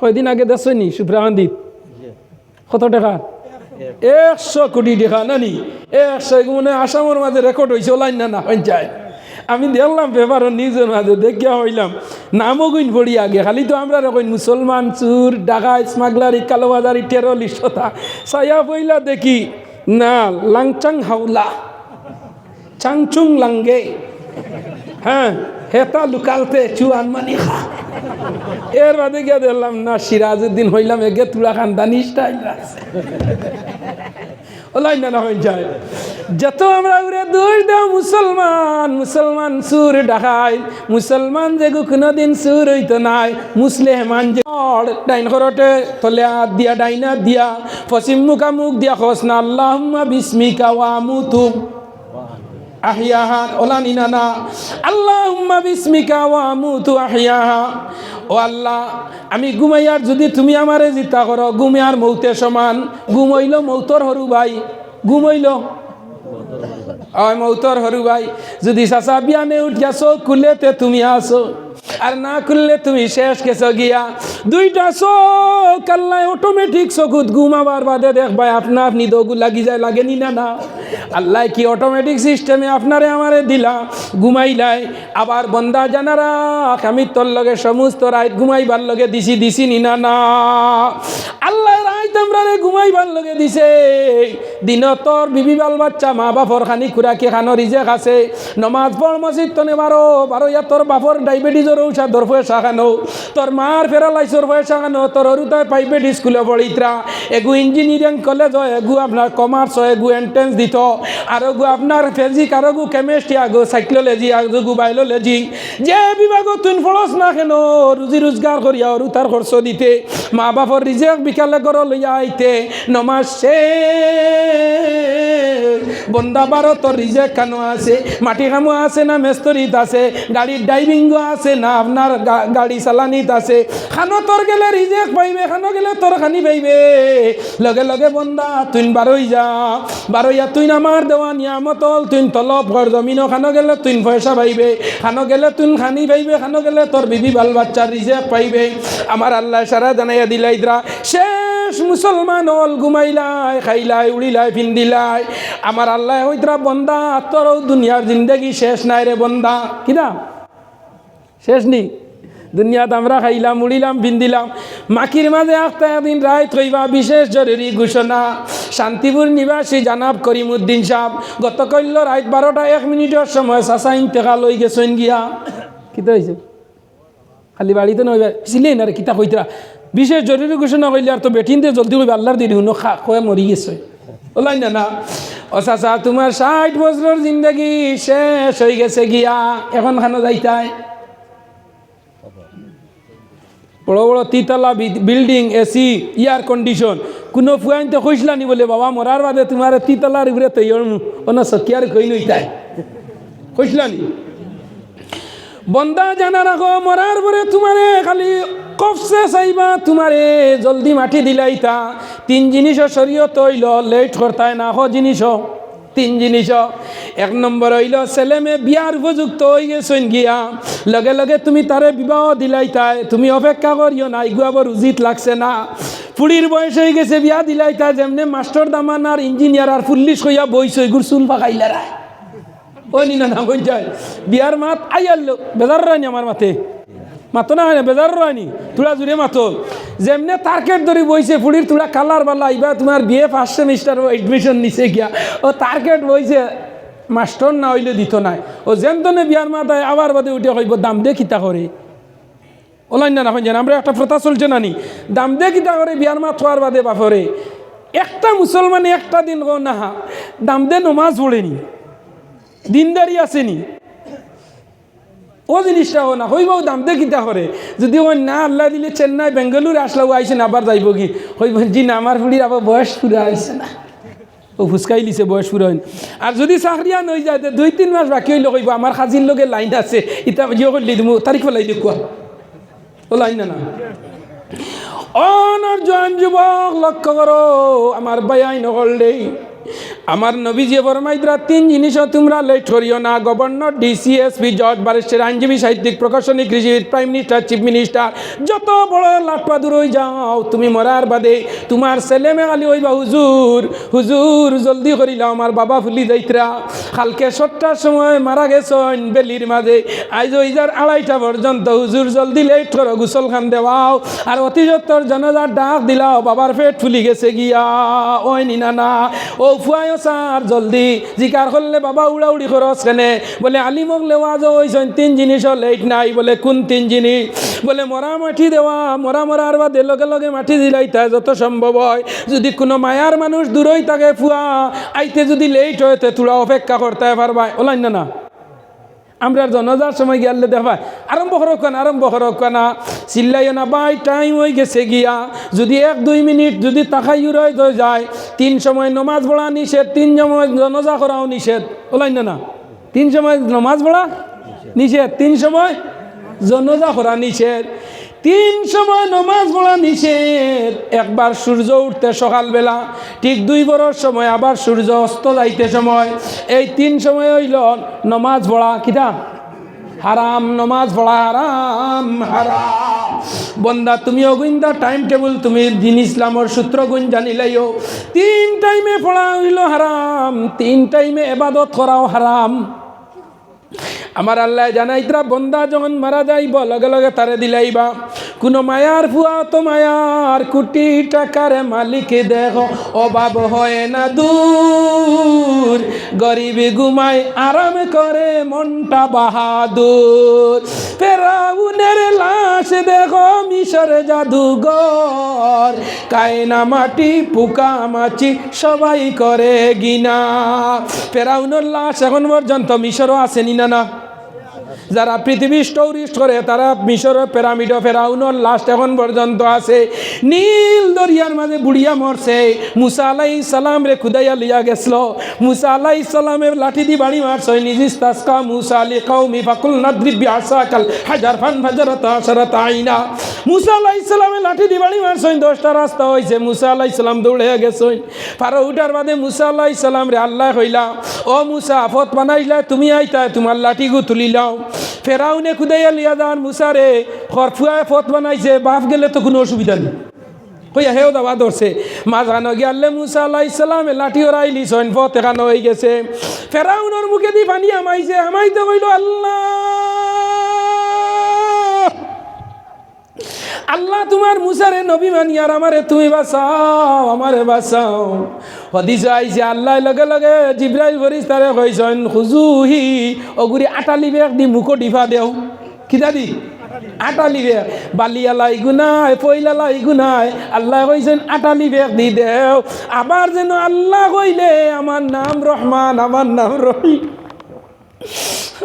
কয়দিন আগে দেখছনি সুপ্রাকান্দিত কত টাকা? একশো কোটি টাকা নানি একশো মানে আসামের মাঝে রেকর্ড হয়েছে ওলাই না না, পঞ্চায়েত। আমি দেখলাম পেপারও নিউজের মাঝে দেখিয়া হইলাম, নামও গুণ পড়ি আগে, খালি তো আমরা রকম মুসলমান, চুর ডাকা স্মাগলারি কালোবাজারি টেরোলিস্টতা সাইয়া পইলা দেখি, না, লাংচাং হাওলা চাংচুং লাঙ্গে হ্যাঁ হেতা লুকালতে চুয়ান মানি এর বাদে গিয়ে দেখলাম, না সিরাজউদ্দিন হইলাম এগে তুলা খানদানি ওলাই না হয়ে যায়। যত আমরা উড়ে দৌড় দেও মুসলমান মুসলমান সুর ডাকাই, মুসলমান যে কোনো দিন সুর হইতো নাই, মুসলেমান যে ডাইন করতে তলে হাত দিয়া, ডাইনা দিয়া, পশ্চিম মুখা মুখ দিয়া খস না আল্লাহ বিস্মিকা ওয়া মুতুম আহিয়াহান ওলা নিনানা আল্লাহ উম্মা বিসমিকা ওয়া আমুতু আহিয়াহা। ও আল্লাহ, আমি ঘুমাইয়ার যদি তুমি আমারে জিতা করো ঘুমিয়ার মৌতে সমান। ঘুমইল মৌতর হরু ভাই, ঘুমইল। ওই মৌতর হরু ভাই। যদি চাচা বিয়ানে উঠিয়া চোখ খুললেতে তুমি আসো আর না খুললে তুমি শেষ কেছো গিয়া দুইটা চোখ আল্লাহ অটোমেটিক চকুত ঘুমাবার বাদে দেখবাই আপনা আপনি দগু লাগি যায়, লাগেনি না না? আল্লাহ কি অটোমেটিক সিস্টেমে আপনারে আমারে দিলা? ঘুমাইলাই। আবার বন্দা জানারা আমি তোর লগে সমস্ত রাত ঘুমাইবার লগে দিছি দিছি নি না না? রে ঘুমাইবার লগে দিছে। দিন তোর বিবি বাল বাচ্চা, মা বাপর খানি খুরাকি খানো রিজেক আছে? নমাজ পড় মসজিদ তনে বারো বারো ইয়া তোর বাপর ডায়াবেটিসের ঔষধ ধর পয়সা খানো। তোর মার ফেরালাইসর পয়সা খানো তোর অরুতায় প্রাইভেট স্কুলে পড়িত্রা এগু ইঞ্জিনিয়ারিং কলেজ হয়, এগু আপনার কমার্স হয়, এগু এন্ট্রেন্স দিত। আর এগু আপনার ফিজিক আর এগু কেমিস্ট্রি আগু সাইক্লোলজি আগু বায়োলজি যে বিভাগ তুই ফলস না কেন রুজি রোজগার করিয়া অরু তার খরচ দিতে। মা বাপর রিজেক বিকালে করো লইয়া আইতে নমাজ শেষ। বন্দা বারো তোর রিজেক কানো আছে? মাটি কামো আছে না মেস্তরিত আছে? গাড়ির ড্রাইভিংও আছে না আপনার গাড়ি চালানিত আছে? খানো তোর গেলে রিজেক পাইবে, খানো গেলে তোর খানি পাইবে। লগে লগে বন্দা তুই বারোই যা। বারোইয়া তুই আমার দেওয়া নিয়ামতল তুই তলব ঘর জমিনও খানো গেলে তুই পয়সা পাইবে। খানো গেলে তুই খানি পাইবে, খানো গেলে তোর বিবি বাল বাচ্চার রিজেক পাইবে। আমার আল্লাহ সারা জানাইয়া দিলাইদ্রা শেষ। মুসলমান হল, ঘুমাইলাই, খাইলাই, উড়িলাই ফিন্দিলাই আমার আল্লাহ হইতরা বন্দা, তোর দুনিয়ার জিন্দগি শেষ নাই রে বন্দা। কিনা শেষ নি? দুনিয়াত আমরা খাইলাম, উড়িলাম বিন্দিলাম মাকির মাঝে আখতা একদিন রায় থইবা বিশেষ জরুরি ঘোষণা। শান্তিপুর নিবাসী জানাব করিমুদ্দিন সাহ গতকল্য রাত বারোটা এক মিনিটের সময় চাচা ইন্তেকাল হয়ে গেছেন গিয়া। কিতা হয়েছে খালি বাড়িতে নয় ছিলেন আর কিতা কইতরা বিশেষ জরুরি ঘোষণা করলে আর তো বেটিন দিয়ে জলদি কইবা, আল্লাহর দিদি শুনো, খা কয়ে মরি গেছে। ওলাই না না। ও চাচা তোমার ষাট বছরের জিন্দগি শেষ হয়ে গেছে গিয়া, এখন খানো যাইতাই বড় বড় তিতলা বিল্ডিং এসি এয়ার কন্ডিশন কোনো ফুয়াইনতে কইসলানি বলে, বাবা মরার বাদে তোমার তিতলার উপরে তৈর অন্য সকিয়ার কই নইতাই কইসলানি বন্দা জানা রাখো, মরার পরে তোমারে খালি কফসে চাইবা, তোমারে জলদি মাটি দিলাইতা। তিন জিনিস শরীয়ত হইল লেট করতায় না হ জিনিস তিন জিনিস এক নম্বর হইল ছেলে মেয়ে বিয়ার উপযুক্ত হয়ে গেছেন গিয়া। লগে লগে তুমি তারে বিবাহ দিলাইতাই তুমি অপেক্ষা করিও না ইগুয়াবর উচিত লাগছে না। ফুড়ির বয়স হয়ে গেছে, বিয়া দিলাইতা যেমনে মাস্টার দামান আর ইঞ্জিনিয়ার আর পুলিশ হইয়া বইস গুর চুল পাকাইলারা ও নি না না কই যায় বিয়ার মাত আই আল্লো বেজার রানি আমার মাতে মাতো না হয় বেজার রানি তোরা জুড়ে মাতো যেমনে টার্গেট ধরে বইছে ফুড়ির তোরা কালার বালা ইবা তোমার বিয়ে ফার্স্ট সেমিস্টার এডমিশন নিছে গিয়া ও টার্গেট বইছে মাস্টার না হইলে দিত নাই ও যেমতনে বিয়ার মাথায় আবার বাদে উঠে কইব দাম দে কিতা করে ওলাই না জান আমরা একটা প্রথা চলছে নানি দাম দে কিতা করে বিয়ার মা থোয়ার বাদে বাপরে একটা মুসলমানে একটা দিন গো না দাম দে নমাজ পড়েনি দিনদারি আসেনি। ও জিনিসটা ও না, হইবাও দাম। দে কিতা করে যদি ও না আল্লাহ দিলে চেন্নাই, বেঙ্গালুর আসলেও আইসেন আবার যাইব কি? হইব জি না, আমার ফুড়ির আবার বয়স পুরা আইসে না ও ফুসকাই লিছে, বয়স পুরা হইন আর যদি চাকরিয়া নই যায় দুই তিন মাস বাকি হইলে কইব আমার খাজির লগে লাইন আছে, ইতা জিও করলি দিমু, তারিখ ফেলাই দেখুয়া ও লাইন না না। অনার জোয়ান যুবক, লক্ষ্য করো, আমার বায়াই নকল দেই। আমার নবীজি ফরমাইদরা তিন জিনিসও তোমরা লেট করিও না। গভর্নর ডিসিএসপি জজ বারিস্টার আইনজীবী, সাহিত্যিক, প্রকাশনী, কৃষিবিদ, প্রাইম মিনিস্টার, চিফ মিনিস্টার, যত বড় লাটপাদুর হয়ে যাও, তুমি মরার বাদে তোমার ছেলে মেয়ালি হইবা হুজুর হুজুর, জলদি করিলাম আমার বাবা ফুলি যাইতরা। কালকে সট্টার সময় মারা গেছেন বেলির মাঝে। আজ ওই যার আড়াইটা পর্যন্ত, হুজুর, জলদি লেট করো, গুসল খান দেওয়াও। আর অতি সত্তর জনজার ডাক দিলাও, বাবার পেট ফুলি গেছে গিয়া। ওই নিনা না ও ফুয়াইও সার জলদি। জিকার করলে বাবা উড়াউড়ি খরচ কেনে? বলে, আলিমক লেওয়াজ ওইসন তিন জিনিসও লেট নাই। বলে, কোন তিন জিনিস বলে মরা মাটি দেওয়া মরা মরার বাদে লগে লগে মাটি দিলাইতা যত সম্ভব হয়। যদি কোনো মায়ার মানুষ দূরই থাকে ফুয়া আইতে যদি লেট হয় তে তোরা অপেক্ষা করতে পারবা ওলাইন না না। আমরা জনজার সময় গেলে দেখবা আরম্ভ করক না আরম্ভ করক না চিল্লাইও না বাই টাইম হয়ে গেছে গিয়া। যদি এক, দুই মিনিট, যদি তাকাই রয়ে যায়, তিন সময় নমাজ পড়া নিষেধ, তিন সময় জনজা করাও নিষেধ ওলাই না না। তিন সময় নমাজ পড়া নিষেধ, তিন সময় জনজা করা নিষেধ। তিন সময় নমাজ পড়া নিষেধ। একবার সূর্য উঠতে সকালবেলা, ঠিক দুই বড়র সময়, আবার সূর্য অস্ত যাইতে সময়। এই তিন সময় হইল নমাজ পড়া কিটা? হারাম, নমাজ পড়া হারাম হারাম। বন্দা, তুমি অগুইন্দা টাইম টেবল তুমি দিন ইসলামর সূত্র গুণ জানিলাইও তিন টাইমে পড়া হইল হারাম, তিন টাইমে এবাদত করাও হারাম। আমার আল্লাহ জানাইতরা, বন্দা যখন মারা যাইব, লগে লগে তারে দিলাইবা। কোনো মায়ার ফুয়া তো মায়ার কোটি টাকার মালিক দেখো অভাব হয় না দূর। গরিবি ঘুমায় আরাম করে মনটা বাহাদুর। ফেরাউনের লাশ দেখো মিশর জাদুঘর। কায়না মাটি, পুকা মাছি, সবাই করে গিনা। ফেরাউনের লাশ এখন পর্যন্ত মিশরও আসেনি না না। যারা পৃথিবী টুরিস্ট করে, তারা মিশরের পিরামিড ফেরাউনের লাস্ট এখন পর্যন্ত আছে। নীল দরিয়ার মাঝে বুড়িয়া মরছে। মুসা আলাই সালাম রে খুদাইয়া লিয়া গেছিল। মুসা আলাই সালামের লাঠি দি বাড়ি মারছে। নিজিস তাসকা মুসা আলী কৌমি ফাকুল নাদ্রিবি আসা কাল হাজার ফান হাজার তাশারাত আইনা। মুসা আলাই সালামের লাঠি দি বাড়ি মারছে। দশটা রাস্তা হয়েছে মুসা আলাই সালাম দৌড়ে গেছে। পারো উঠার বাদে মুসা আলাই সালাম রে আল্লাহ কইলা ও মুসা, আফত বানাইলা, তুমি আইতা, তোমার লাঠিগু তুলি লাও। ফেরাউনে খুদাইয়া লিয়া যান মুসারে, খরফুয়ায় ফত বানাইছে বাপ গেলে তো কোনো অসুবিধা নেই। কইয়া হেও দাবা ধরছে মাঝখানে গিয়ালে মুসা আল্লাহ ইসলামে লাঠি ওরাইলি সৈন ফত এখানে হয়ে গেছে। ফেরাউনের মুখে দি পানি আমাইছে, আমাইতে কইল, আল্লাহ! আল্লাহ তোমার মুসারে নবী মানিয়ার আমারে তুমি বাঁচাও, আমারে বাঁচাও। হদিস আইছে আল্লাহ লগে লগে জিব্রাইল তারে কইছেন, হুজুহি, অগুরি আটালি বেগ দি মুখো ডিফা দেও। কিতা দি আটালি বেগ বালিয়ালাই গুনাই পইলালাই গুনাই আল্লাহ কইছেন আটালি বেগ দি দেও। আবার যেন আল্লাহ কইলে, আমার নাম রহমান, আমার নাম রহিম।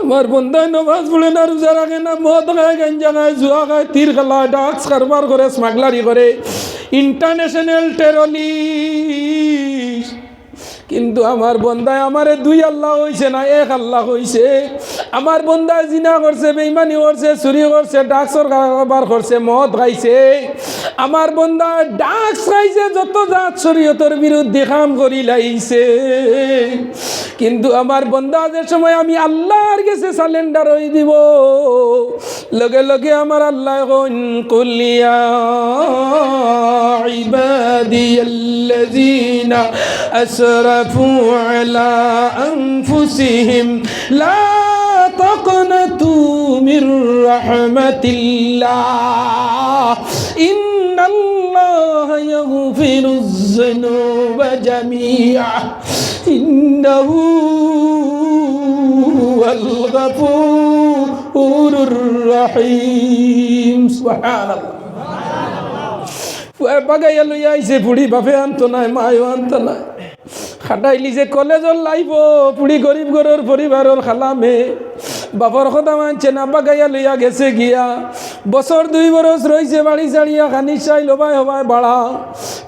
আমার বন্ধায় নমাজ পড়ে না, রোজা রাখে না, মদ খায়, গাঞ্জা খায়, জুয়া খায়, তীর খেলা ডাক্স কারবার করে স্মাগলারি করে। ইন্টারন্যাশনাল টেরোরিস্ট কিন্তু আমার বন্দায় আমার দুই আল্লাহ হয়েছে না এক আল্লাহ হয়েছে আমার বন্দায় জিনা করছে বেইমানি করছে, চুরি করছে ডাক্সর কারবার করছে, মদ খাইছে। আমার বন্দা ডাক্স খাইছে, যত জাত শরীয়তর বিরুদ্ধে কাম করি লাইছে। কিন্তু আমার বন্দা যে সময় আমি আল্লাহর কাছে সালেন্ডার হয়ে দিব, লগে লগে আমার আল্লাহ কুলিয়া আল্লাহ জিনা أسرفوا على أنفسهم لا تقنطوا من رحمة الله إن الله يغفر الذنوب جميعا إنه هو الغفور الرحيم سبحان الله বাগাইয়া লইয়া আইছে বুড়ি বাপে আনতো নাই মায়ও আনতো নাই খাটাইলি যে কলেজর লাইব পুড়ি গরিব ঘরের পরিবারের খালামে। বাপর কথা মানছে না বাগাইয়া লইয়া গেছে গিয়া। বছর দুই বরস রইছে বাড়ি চাড়িয়া খানি চাই লবাই হবাই বাড়া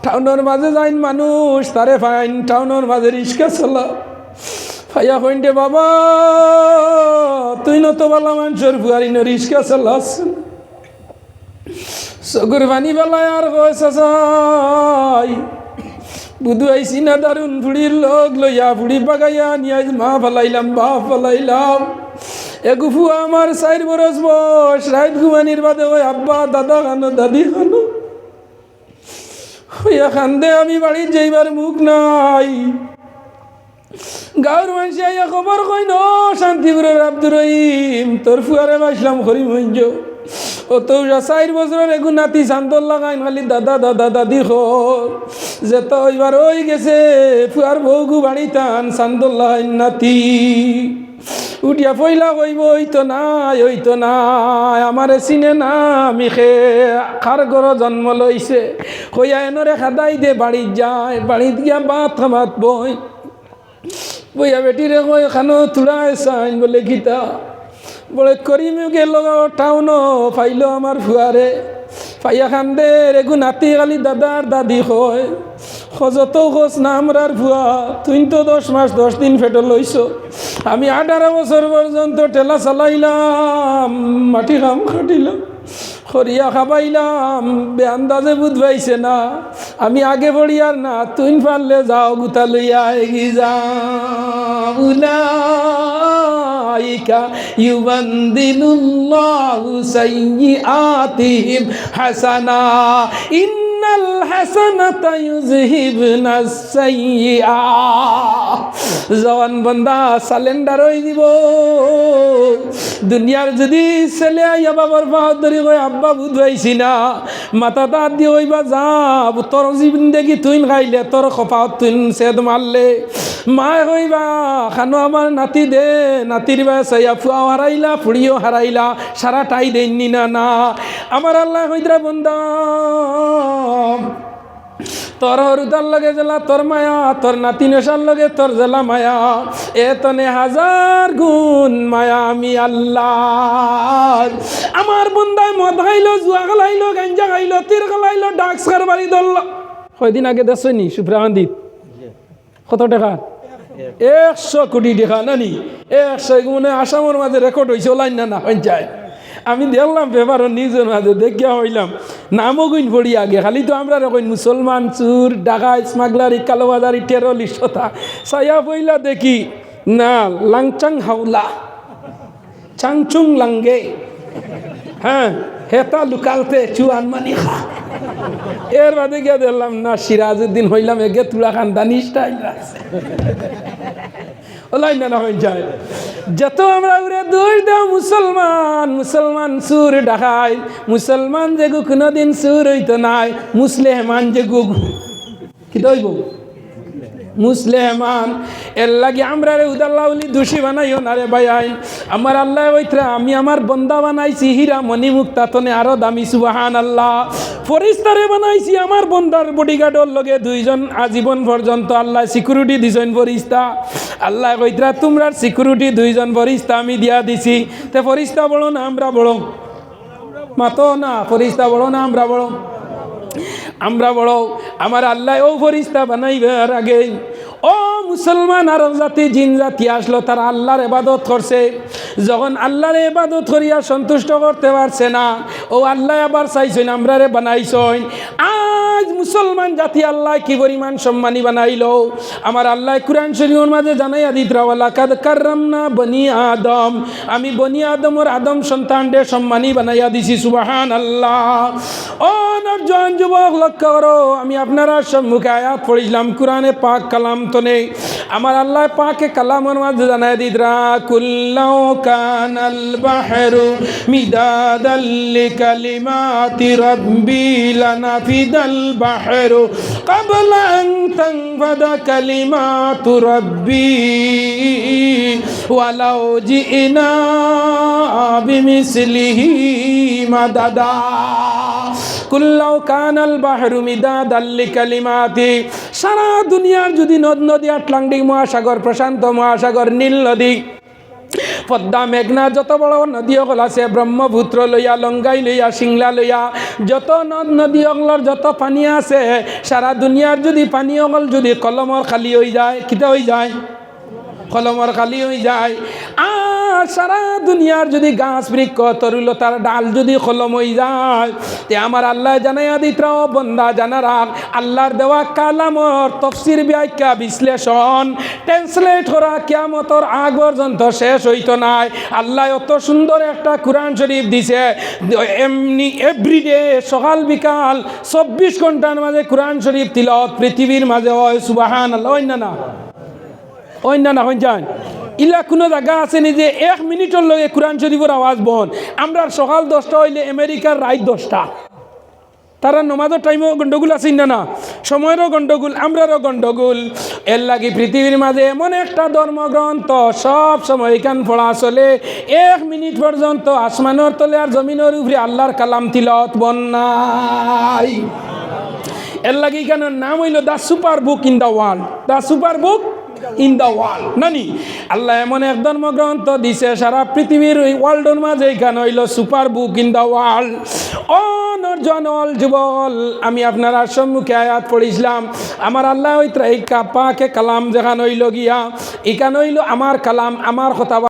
টাউনের মাঝে যাইন মানুষ তারে ফাইন টাউনের মাঝে রিক্সা চলা। ফাইয়া কইন্টে বাবা, তুই নত বালা মানুষের ফুয়ারি ন রিক্সা চালাস চকুর পানি পেলায় আর কইছে চাই বুধু আইসি না দারুণ ফুড়ির লোক, লইয়া ফুড়ি বাগাইয়া নিয়ে মা ফলাইলাম, বা ফলাইলাম। এগুফু আমার সাইর বরস বস, রাইত ঘুমানির বাদে ওই আব্বা, দাদা খানো, দাদি খানো। হইয়া খান্দে আমি বাড়ির যাইবার মুখ নাই। গাঁর মানুষ আইয়া খবর কই ন শান্তিপুরের আব্দুর রহিম, তোর ফুয়ারে বাসলাম করিম ও তো চার বছরের এগু নাতি শান্তর লাগাইন খালি দাদা দাদা দাদি খর যে তো এবার ওই গেছে ফুয়ার বউগু বাড়ি টান শান্তর লাগাইন নাতি। উঠিয়া পইলা কইব ওই তো নাই ওই তো নাই। আমারে চিনে না আমি খে খার ঘর জন্ম লইছে কইয়া এনরে খাদাই দে বাড়িত যায় বাড়িত গিয়া বাত খামাত বই বইয়া বেটিরে কই খানো তুড়া চাইন বলে গীতা। বলে করিমে গেল টাউন ফাইল আমার ফুয়ারে ফাইয়া খান দে রেগু নাতি খালি দাদার দাদি হয়। সজত খোঁজ না আমরার ভুয়া তুই তো দশ মাস দশ দিন ফেটো লইছ আমি আঠারো বছর পর্যন্ত টেলা চালাইলাম, মাটি কাম খাটিলাম খরিয়া খাবাইলাম, বেআন্দাজে বুধ পাইছে না। আমি আগে পড়ি আর না তুই পারলে যাও গুতা লইয়া এগি যাও উলাইকা ইউবান্দিলুল্লাহু সাইয়্যাতিহিম হাসানা ইন্নাল হাসানাতা ইউযহিবনা সাইয়্যা জওয়ান বান্দা সালেন্ডার হই দিব। দুনিয়ার যদি ছেলে আইয়া বাবার পাহাড় ধরি কই আব্বা বুধবাইছি না। মাথা তাত দিয়ে ওইবা যাব তোর জীবন দেখি তুই খাইলে, তোর খপাত তুই সেদ মারলে। মায় কইবা খানো আমার নাতি দে, নাতির বা সাইয়া ফুয়াও হারাইলা, ফুড়িও হারাইলা সারা টাই দেননি না না। আমার আল্লাহ কইতরা বন্দা তোর হরুদার লগে জেলা তোর মায়া, তোর নাতি নেশার লগে তোর জেলা মায়া। এ তনে হাজার গুণ মায়া আমি আল্লাহ আমার বন্দায় মদ খাইলো, জুয়া খাইলো গাঞ্জা খাইলো, তীর খাইলো ডাক্স কারবারি ধরল। কয়দিন আগে দেখছনি সুপ্রাকান্দিত কত টাকা? একশো কোটি টাকা নানি। একশো মানে আসামের মাঝে রেকর্ড হয়েছে ওলাইন না না, পঞ্চায়েত। আমি দেখলাম পেপারও নিউজের মাঝে, দেখিয়া হইলাম, নামও গুণ পড়ি আগে, খালি তো আমরা রকম মুসলমান, চুর ডাকা স্মাগলারি, কালোবাজারি টেরোলিস্টতা সাইয়া পইলা দেখি, না, লাংচাং হাওলা, চাংচুং লাঙ্গে হ্যাঁ হেতা লুকালতে চুয়ান মানি খা এর বাদে গিয়ে দেখলাম, না, সিরাজউদ্দিন হইলাম এগে তুলা খান দানি স্টাইল আছে ওলাই না হয়ে যায় যত আমরা উড়ে দৌড় দেও মুসলমান মুসলমান সুর ডাকাই, মুসলমান যে গু কোনোদিন সুর হইতো নাই মুসলেমান যে গু কি দইব? মুসলেমান এর লাগে আমরা রে উদাল্লাউলি দোষী বানাইও না রে ভাই আইন। আমার আল্লাহ ওইতরা, আমি আমার বন্দা বানাইছি, হীরা মণিমুক্তা তনে আরও দামি সুবাহান আল্লাহ ফরিস্তারে বানাইছি আমার বন্দার বডিগার্ডর লগে দুইজন, আজীবন পর্যন্ত আল্লাহ সিকিউরিটি দিছেন ফরিস্তা। আল্লাহ কইতরা তোমরা সিকিউরিটি দুইজন ফরিস্তা আমি দিয়া দিছি। তে ফরিস্তা বড় না, আমরা বড় মাতো না, ফরিস্তা বড় না, আমরা বড় আমরা বড় আমার আল্লাহ ও ফরিস্তা বানাইবার আগে, ও মুসলমান আরব জাতি, জিন জাতি আসলো, তারা আল্লাহর এবাদত করছে। যখন আল্লাহর এবাদত করিয়া সন্তুষ্ট করতে পারছে না, ও আল্লাহ আবার চাইছেন আমরা রে বানাইছেন মুসলমান জাতি আল্লাহ কি পরিমাণ সম্মানী বানাইলো? আমার আল্লাহ কুরআন শরীফের মাঝে জানাইয়া দিতরাওয়ালা কাদ কাররাম না বনি আদম। আমি বনি আদমর আদম সন্তানদের সম্মানী বানাইয়া দিছি সুবাহান আল্লাহ ও নরজন যুবক, লক্ষ্য করো, আমি আপনারা সম্মুখে আয়াত পড়িলাম, কোরআনে পাক কালাম তো নেই। আমার আল্লাহ পাকে কালামের মাঝে জানাই দিদরা কুল্লাও কানাল বাহরু মিদাদাল্লি কালিমাতি রাব্বি লানাফিদাল বাহরু ক্বাবলা আন তানফাদা কালিমাতু রাব্বি ওয়ালাউ জিনা বিমিসলিহি মাদাদা কুল্লাও কানাল বাহরু মিদাদাল্লি কালিমাতি সারা দুনিয়ার যদি নদ নদী আটলান্টিক মহাসাগর, প্রশান্ত মহাসাগর, নীল নদী পদ্মা মেঘনা যত বড় নদী অকল আছে ব্রহ্মপুত্র লইয়া, লঙ্গাই লইয়া, সিংলা লইয়া, যত নদ নদী অগলর যত পানি আছে, সারা দুনিয়ার যদি পানি অগল যদি কলমর খালি হয়ে যায় কিতা হয়ে যায়? কলমর খালি হয়ে যায়। আজ সারা দুনিয়ার যদি গাছ বৃক্ষ তরুলতার ডাল যদি খলম হয়ে যায়, তে আমার আল্লাহ জানাইয়া দিত্রাও বন্দা জানা রাখ আল্লাহর দেওয়া কালামর তফসির ব্যাখ্যা বিশ্লেষণ। ট্রান্সলেট করা কিয়ামতর আগ পর্যন্ত শেষ হইতো নাই। আল্লাহ অত সুন্দর একটা কোরআন শরীফ দিছে। এমনি এভরিডে সকাল বিকাল চব্বিশ ঘণ্টার মাঝে কোরআন শরীফ তিলত পৃথিবীর মাঝে হয় সুবাহান হয় না। অন্য না ইলা কোনো জায়গা আছে নি যে এক মিনিটের লগে কোরআন শরীফের আওয়াজ বহন। আমরা সকাল দশটা হইলে আমেরিকার রাত দশটা। তারা নমাজের টাইমও গন্ডগোল আছে না না? সময়েরও গন্ডগোল আমরারও গন্ডগোল এর লাগি পৃথিবীর মাঝে এমন একটা ধর্মগ্রন্থ সব সময় এখান পড়া চলে। এক মিনিট পর্যন্ত আসমানের তলে আর জমিনের উপরে আল্লাহর কালাম তিলত বন্যাই। এর লাগে এখানে নাম হইল the super book in the world. The super book in the world নানি আল্লাহ এমন এক ধর্মগ্রন্থ দিছে, সারা পৃথিবীর ওই ওয়ার্ল্ডের মাঝে এখানে হইল super book in the world জনল যুবল, আমি আপনার সম্মুখে আয়াত পড়িছিলাম। আমার আল্লাহ ওই ত্রাইকা পাকে কালাম যেখানে হইল গিয়া, এখানে হইল আমার কালাম, আমার কথা